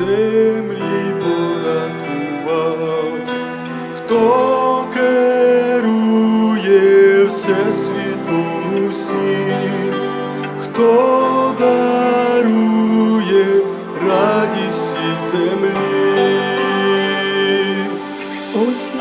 землі порахував, хто керує всесвітом усім, хто дарує радість і землі. Ось